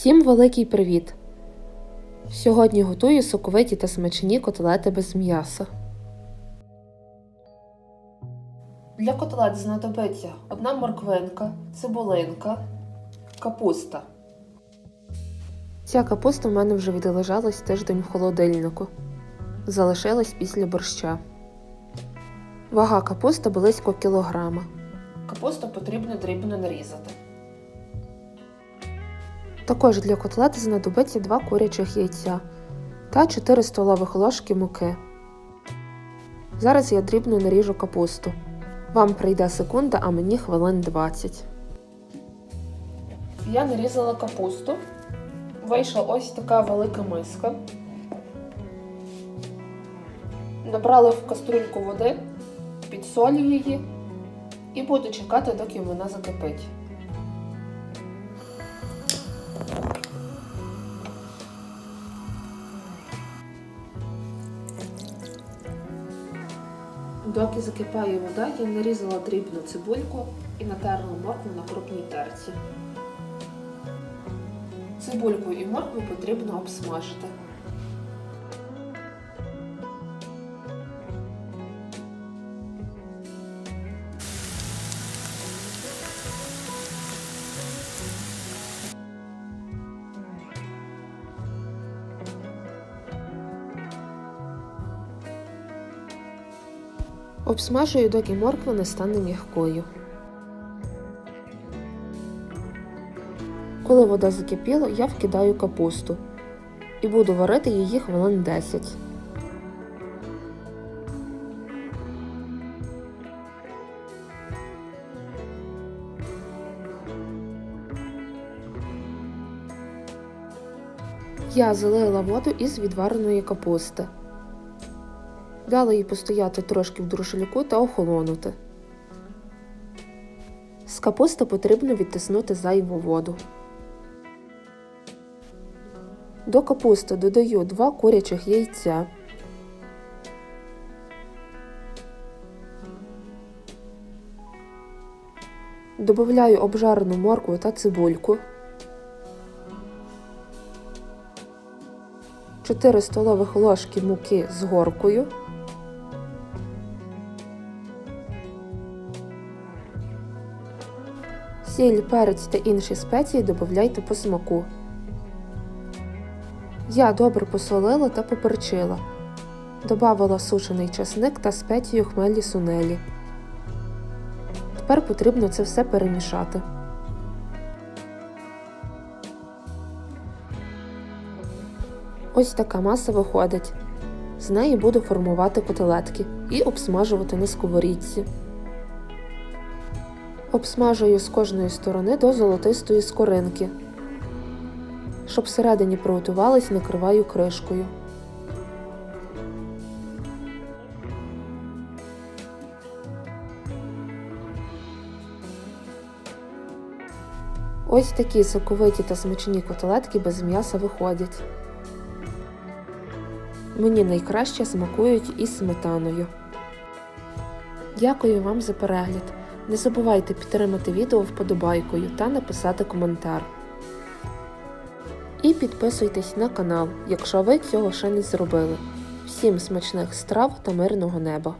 Всім великий привіт! Сьогодні готую соковиті та смачні котлети без м'яса. Для котлет знадобиться одна морквинка, цибулинка, капуста. Ця капуста в мене вже відлежалась тиждень в холодильнику. Залишилась після борща. Вага капусти близько кілограма. Капусту потрібно дрібно нарізати. Також для котлет знадобиться 2 курячих яйця та 4 столових ложки муки. Зараз я дрібно наріжу капусту. Вам прийде секунда, а мені хвилин 20. Я нарізала капусту. Вийшла ось така велика миска. Набрала в каструльку води, підсолю її і буду чекати, доки вона закипить. Доки закипає вода, я нарізала дрібну цибульку і натерла моркву на крупній терці. Цибульку і моркву потрібно обсмажити. Обсмажую, доки морква не стане м'якою. Коли вода закипіла, я вкидаю капусту і буду варити її хвилин 10. Я залила воду із відвареної капусти. Дала їй постояти трошки в друшляку та охолонути. З капусти потрібно відтиснути зайву воду. До капусти додаю 2 курячих яйця. Добавляю обжарену моркву та цибульку. 4 столових ложки муки з горкою. Сіль, перець та інші спеції додавайте по смаку. Я добре посолила та поперчила. Добавила сушений часник та спецію хмелі сунелі. Тепер потрібно це все перемішати. Ось така маса виходить. З неї буду формувати котлетки і обсмажувати на сковорідці. Обсмажую з кожної сторони до золотистої скоринки. Щоб всередині приготувались, накриваю кришкою. Ось такі соковиті та смачні котлетки без м'яса виходять. Мені найкраще смакують із сметаною. Дякую вам за перегляд. Не забувайте підтримати відео вподобайкою та написати коментар. І підписуйтесь на канал, якщо ви цього ще не зробили. Всім смачних страв та мирного неба!